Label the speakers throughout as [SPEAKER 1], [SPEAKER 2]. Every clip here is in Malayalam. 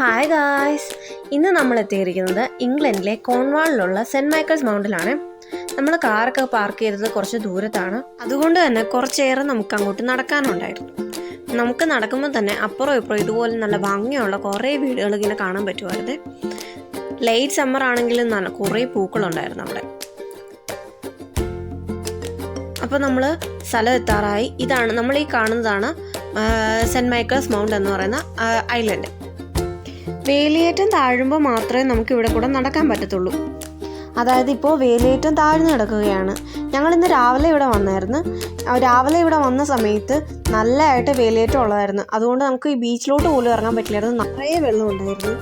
[SPEAKER 1] ഹായ് ഗായ്സ് ഇന്ന് നമ്മൾ എത്തിയിരിക്കുന്നത് ഇംഗ്ലണ്ടിലെ കോൺവാളിലുള്ള സെന്റ് മൈക്കിൾസ് മൗണ്ടിലാണ്. നമ്മൾ കാറൊക്കെ പാർക്ക് ചെയ്തത് കുറച്ച് ദൂരത്താണ്. അതുകൊണ്ട് തന്നെ കുറച്ചേറെ നമുക്ക് അങ്ങോട്ട് നടക്കാനുണ്ടായിരുന്നു. നമുക്ക് നടക്കുമ്പോൾ തന്നെ അപ്പുറം ഇപ്പുറം ഇതുപോലെ നല്ല ഭംഗിയുള്ള കുറേ വീടുകൾ ഇങ്ങനെ കാണാൻ പറ്റുമായിരുന്നു. ലൈറ്റ് സമ്മർ ആണെങ്കിലും നല്ല കുറേ പൂക്കളുണ്ടായിരുന്നു അവിടെ. അപ്പോൾ നമ്മൾ സ്ഥലം എത്താറായി. ഇതാണ് നമ്മൾ ഈ കാണുന്നതാണ് സെന്റ് മൈക്കിൾസ് മൗണ്ട് എന്ന് പറയുന്ന ഐലൻഡ്. വേലിയേറ്റം താഴുമ്പോൾ മാത്രമേ നമുക്ക് ഇവിടെ കൂടെ നടക്കാൻ പറ്റത്തുള്ളൂ. അതായത് ഇപ്പോൾ വേലിയേറ്റം താഴ്ന്നു നടക്കുകയാണ് ഞങ്ങൾ ഇന്ന് രാവിലെ ഇവിടെ വന്നായിരുന്നു. രാവിലെ ഇവിടെ വന്ന സമയത്ത് നല്ലതായിട്ട് വേലിയേറ്റം ഉള്ളതായിരുന്നു. അതുകൊണ്ട് നമുക്ക് ഈ ബീച്ചിലോട്ട് പോലും ഇറങ്ങാൻ പറ്റില്ലായിരുന്നു. നിറയെ വെള്ളം ഉണ്ടായിരുന്നു.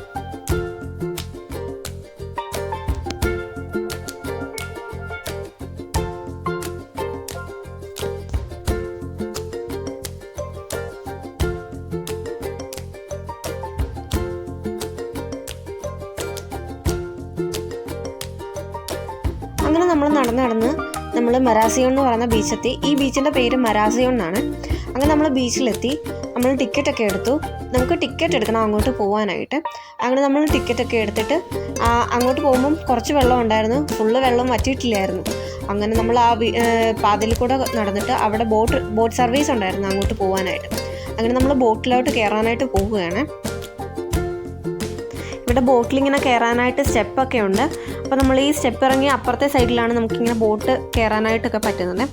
[SPEAKER 1] നമ്മൾ നടന്ന് നടന്ന് നമ്മൾ മരാസിയോൺ എന്ന് പറയുന്ന ബീച്ചെത്തി. ഈ ബീച്ചിന്റെ പേര് മരാസിയോൺ എന്നാണ്. അങ്ങനെ നമ്മൾ ബീച്ചിലെത്തി. നമ്മൾ ടിക്കറ്റ് ഒക്കെ എടുത്തു. നമുക്ക് ടിക്കറ്റ് എടുക്കണം അങ്ങോട്ട് പോകാനായിട്ട് അങ്ങനെ നമ്മൾ ടിക്കറ്റ് ഒക്കെ എടുത്തിട്ട് അങ്ങോട്ട് പോകുമ്പം കുറച്ച് വെള്ളം ഉണ്ടായിരുന്നു. ഫുള്ള് വെള്ളം വറ്റിയിട്ടില്ലായിരുന്നു. അങ്ങനെ നമ്മൾ ആ പാതയിൽ കൂടെ നടന്നിട്ട് അവിടെ ബോട്ട് ബോട്ട് സർവീസ് ഉണ്ടായിരുന്നു അങ്ങോട്ട് പോകാനായിട്ട് അങ്ങനെ നമ്മൾ ബോട്ടിലോട്ട് കയറാനായിട്ട് പോവുകയാണ്. ഇവിടെ ബോട്ടിൽ ഇങ്ങനെ കയറാനായിട്ട് സ്റ്റെപ്പൊക്കെ ഉണ്ട്. അപ്പോൾ നമ്മൾ ഈ സ്റ്റെപ്പ് ഇറങ്ങി അപ്പുറത്തെ സൈഡിലാണ് നമുക്കിങ്ങനെ ബോട്ട് കയറാനായിട്ടൊക്കെ പറ്റുന്നത്.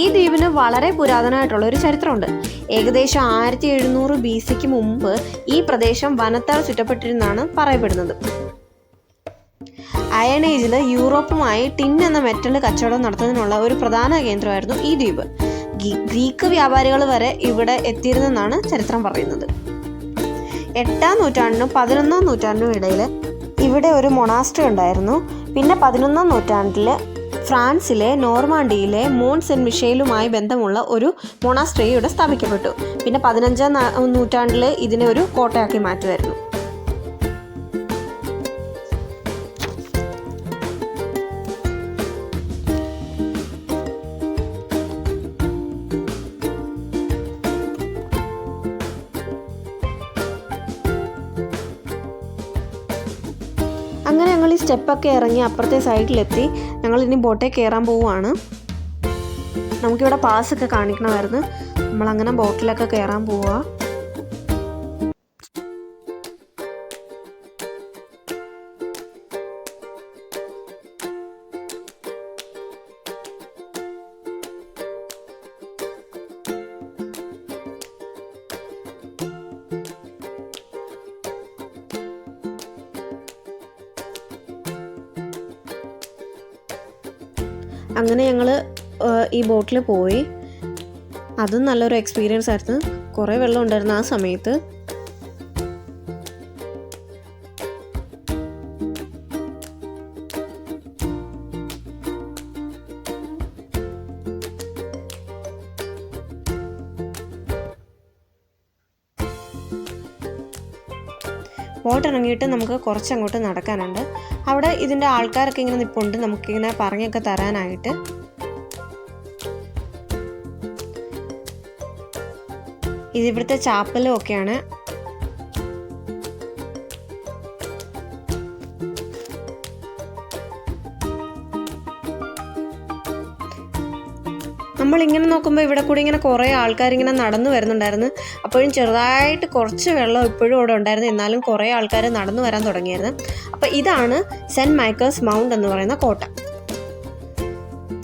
[SPEAKER 1] ഈ ദ്വീപിന് വളരെ പുരാതനമായിട്ടുള്ള ഒരു ചരിത്രമുണ്ട്. ഏകദേശം ആയിരത്തി എഴുന്നൂറ് ബി സിക്ക് മുമ്പ് ഈ പ്രദേശം വനത്താൽ ചുറ്റപ്പെട്ടിരുന്നാണ് പറയപ്പെടുന്നത്. അയൺ ഏജിൽ യൂറോപ്പുമായി ടിൻ എന്ന മെറ്റൽ കച്ചവടം നടത്തുന്നതിനുള്ള ഒരു പ്രധാന കേന്ദ്രമായിരുന്നു ഈ ദ്വീപ്. ഗ്രീക്ക് വ്യാപാരികൾ വരെ ഇവിടെ എത്തിയിരുന്നെന്നാണ് ചരിത്രം പറയുന്നത്. എട്ടാം നൂറ്റാണ്ടിനും പതിനൊന്നാം നൂറ്റാണ്ടിനും ഇടയിൽ ഇവിടെ ഒരു മൊണാസ്ട്രി ഉണ്ടായിരുന്നു. പിന്നെ പതിനൊന്നാം നൂറ്റാണ്ടിൽ ഫ്രാൻസിലെ നോർമാണ്ടിയിലെ മോൺ സെൻ മിഷേലുമായി ബന്ധമുള്ള ഒരു മൊണാസ്ട്രി ഇവിടെ സ്ഥാപിക്കപ്പെട്ടു. പിന്നെ പതിനഞ്ചാം നൂറ്റാണ്ടിൽ ഇതിനെ ഒരു കോട്ടയാക്കി മാറ്റുമായിരുന്നു അങ്ങനെ ഞങ്ങൾ ഈ സ്റ്റെപ്പൊക്കെ ഇറങ്ങി അപ്പുറത്തെ സൈഡിലെത്തി. ഞങ്ങൾ ഇനി ബോട്ടേ കയറാൻ പോവുകയാണ് നമുക്കിവിടെ പാസ്സൊക്കെ കാണിക്കണമായിരുന്നു. നമ്മളങ്ങനെ ബോട്ടിലൊക്കെ കയറാൻ പോവുക അങ്ങനെ ഞങ്ങൾ ഈ ബോട്ടിൽ പോയി. അതും നല്ലൊരു എക്സ്പീരിയൻസ് ആയിരുന്നു. കുറേ വെള്ളം ഉണ്ടായിരുന്നു ആ സമയത്ത്. ബോട്ട് ഇറങ്ങിയിട്ട് നമുക്ക് കുറച്ചങ്ങോട്ട് നടക്കാനുണ്ട്. അവിടെ ഇതിന്റെ ആൾക്കാരൊക്കെ ഇങ്ങനെ നിൽപ്പുണ്ട് നമുക്കിങ്ങനെ പറഞ്ഞൊക്കെ തരാനായിട്ട്. ഇതിവിടുത്തെ ചാപ്പലും ഒക്കെയാണ്. നമ്മൾ ഇങ്ങനെ നോക്കുമ്പോൾ ഇവിടെ കൂടി ഇങ്ങനെ കുറേ ആൾക്കാരിങ്ങനെ നടന്നു വരുന്നുണ്ടായിരുന്നു. അപ്പോഴും ചെറുതായിട്ട് കുറച്ച് വെള്ളം ഇപ്പോഴും അവിടെ ഉണ്ടായിരുന്നു. എന്നാലും കുറേ ആൾക്കാർ നടന്നു വരാൻ തുടങ്ങിയായിരുന്നു അപ്പോൾ ഇതാണ് സെന്റ് മൈക്കേഴ്സ് മൗണ്ട് എന്ന് പറയുന്ന കോട്ട.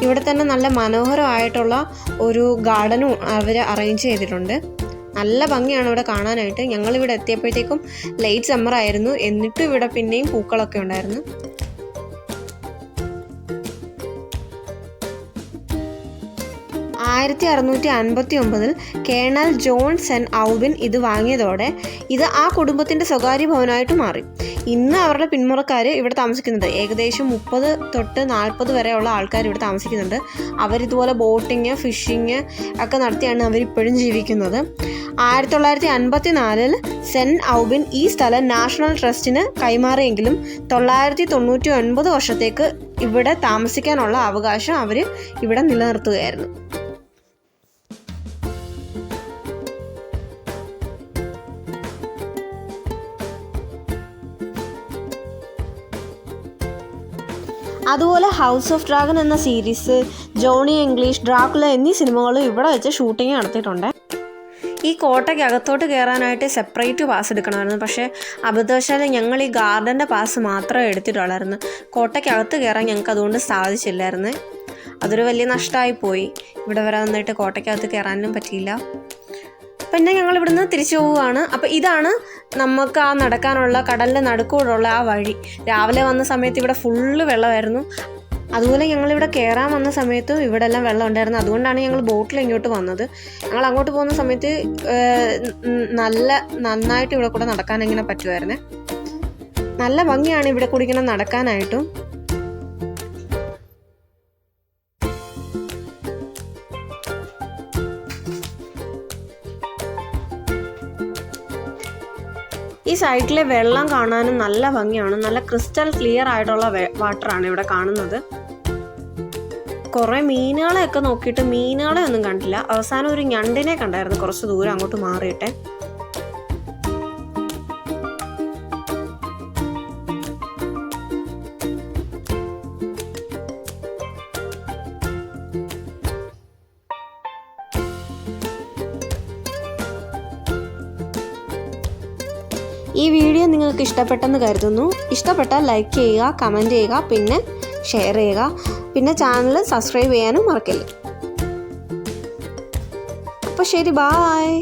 [SPEAKER 1] ഇവിടെ തന്നെ നല്ല മനോഹരമായിട്ടുള്ള ഒരു ഗാർഡനും അവർ അറേഞ്ച് ചെയ്തിട്ടുണ്ട്. നല്ല ഭംഗിയാണ് ഇവിടെ കാണാനായിട്ട്. ഞങ്ങളിവിടെ എത്തിയപ്പോഴത്തേക്കും ലേറ്റ് സമ്മർ ആയിരുന്നു എന്നിട്ടും ഇവിടെ പിന്നെയും പൂക്കളൊക്കെ ഉണ്ടായിരുന്നു. ആയിരത്തി അറുന്നൂറ്റി അൻപത്തി ഒമ്പതിൽ കേണൽ ജോൺ സെൻ ഔബിൻ ഇത് വാങ്ങിയതോടെ ഇത് ആ കുടുംബത്തിന്റെ സ്വകാര്യ ഭവനമായിട്ട് മാറി. ഇന്ന് അവരുടെ പിന്മുറക്കാർ ഇവിടെ താമസിക്കുന്നുണ്ട്. ഏകദേശം മുപ്പത് തൊട്ട് നാൽപ്പത് വരെയുള്ള ആൾക്കാർ ഇവിടെ താമസിക്കുന്നുണ്ട്. അവരിതുപോലെ ബോട്ടിങ് ഫിഷിങ് ഒക്കെ നടത്തിയാണ് അവരിപ്പോഴും ജീവിക്കുന്നത്. ആയിരത്തി തൊള്ളായിരത്തി അൻപത്തി നാലിൽ സെൻ ഔബിൻ ഈ സ്ഥലം നാഷണൽ ട്രസ്റ്റിന് കൈമാറിയെങ്കിലും തൊള്ളായിരത്തി തൊണ്ണൂറ്റി ഒൻപത് വർഷത്തേക്ക് ഇവിടെ താമസിക്കാനുള്ള അവകാശം അവർ ഇവിടെ നിലനിർത്തുകയായിരുന്നു. അതുപോലെ ഹൗസ് ഓഫ് ഡ്രാഗൺ എന്ന സീരീസ് ജോണി ഇംഗ്ലീഷ് ഡ്രാക്കുല എന്നീ സിനിമകളും ഇവിടെ വെച്ച് ഷൂട്ടിംഗ് നടത്തിയിട്ടുണ്ട്. ഈ കോട്ടയ്ക്ക് അകത്തോട്ട് കയറാനായിട്ട് സെപ്പറേറ്റ് പാസ് എടുക്കണമായിരുന്നു. പക്ഷേ അബദ്ധവശാൽ ഞങ്ങൾ ഈ ഗാർഡന്റെ പാസ് മാത്രമേ എടുത്തിട്ടുള്ളായിരുന്നു. കോട്ടയ്ക്കകത്ത് കയറാൻ ഞങ്ങൾക്ക് അതുകൊണ്ട് സാധിച്ചില്ലായിരുന്നു. അതൊരു വലിയ നഷ്ടമായി പോയി ഇവിടെ വരെ നന്നായിട്ട് കോട്ടയ്ക്കകത്ത് കയറാനും പറ്റിയില്ല. പിന്നെ ഞങ്ങൾ ഇവിടുന്ന് തിരിച്ചു പോവുകയാണ്. അപ്പോൾ ഇതാണ് നമുക്ക് ആ നടക്കാനുള്ള കടലിന്റെ നടുക്കൂടുള്ള ആ വഴി. രാവിലെ വന്ന സമയത്ത് ഇവിടെ ഫുള്ള് വെള്ളമായിരുന്നു. അതുപോലെ ഞങ്ങളിവിടെ കയറാൻ വന്ന സമയത്തും ഇവിടെ എല്ലാം വെള്ളം ഉണ്ടായിരുന്നു. അതുകൊണ്ടാണ് ഞങ്ങൾ ബോട്ടിൽ ഇങ്ങോട്ട് വന്നത്. ഞങ്ങൾ അങ്ങോട്ട് പോകുന്ന സമയത്ത് നല്ല നന്നായിട്ട് ഇവിടെ കൂടെ നടക്കാൻ ഇങ്ങനെ പറ്റുമായിരുന്നേ നല്ല ഭംഗിയാണ് ഇവിടെ കൂടി ഇങ്ങനെ നടക്കാനായിട്ടും. ഈ സൈഡിലെ വെള്ളം കാണാനും നല്ല ഭംഗിയാണ്. നല്ല ക്രിസ്റ്റൽ ക്ലിയർ ആയിട്ടുള്ള വാട്ടറാണ് ഇവിടെ കാണുന്നത്. കുറേ മീനുകളെയൊക്കെ നോക്കിയിട്ട് മീനുകളെ ഒന്നും കണ്ടില്ല. അവസാനം ഒരു ഞണ്ടിനെ കണ്ടായിരുന്നു കുറച്ച് ദൂരം അങ്ങോട്ട് മാറിയിട്ടെ. ഈ വീഡിയോ നിങ്ങൾക്ക് ഇഷ്ടപ്പെട്ടെന്ന് കരുതുന്നു. ഇഷ്ടപ്പെട്ടാൽ ലൈക്ക് ചെയ്യുക കമന്റ് ചെയ്യുക പിന്നെ ഷെയർ ചെയ്യുക. പിന്നെ ചാനൽ സബ്സ്ക്രൈബ് ചെയ്യാനും മറക്കല്ലേ. അപ്പോൾ ശരി ബായ്